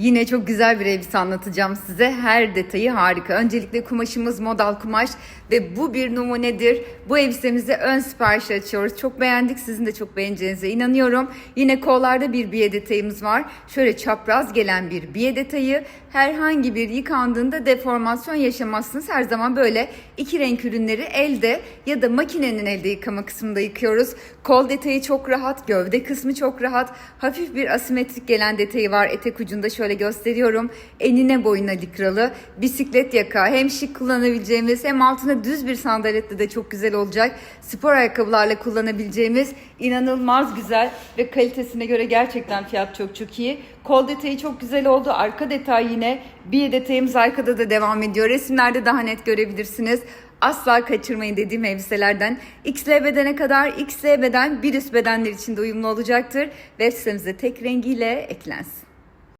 Yine çok güzel bir elbise anlatacağım size. Her detayı harika. Öncelikle kumaşımız modal kumaş ve bu bir numunedir. Bu elbisemizi ön sipariş açıyoruz. Çok beğendik. Sizin de çok beğeneceğinize inanıyorum. Yine kollarda bir biye detayımız var. Şöyle çapraz gelen bir biye detayı. Herhangi bir yıkandığında deformasyon yaşamazsınız. Her zaman böyle iki renk ürünleri elde ya da makinenin elde yıkama kısmında yıkıyoruz. Kol detayı çok rahat, gövde kısmı çok rahat. Hafif bir asimetrik gelen detayı var etek ucunda şöyle gösteriyorum. Enine boyuna likralı. Bisiklet yaka hem şık kullanabileceğimiz hem altına düz bir sandaletle de çok güzel olacak. Spor ayakkabılarla kullanabileceğimiz inanılmaz güzel ve kalitesine göre gerçekten fiyat çok çok iyi. Kol detayı çok güzel oldu. Arka detay yine. Bir detayımız arkada da devam ediyor. Resimlerde daha net görebilirsiniz. Asla kaçırmayın dediğim elbiselerden. XL bedene kadar XL beden bir üst bedenler için de uyumlu olacaktır. Web sitemize tek rengiyle eklensin.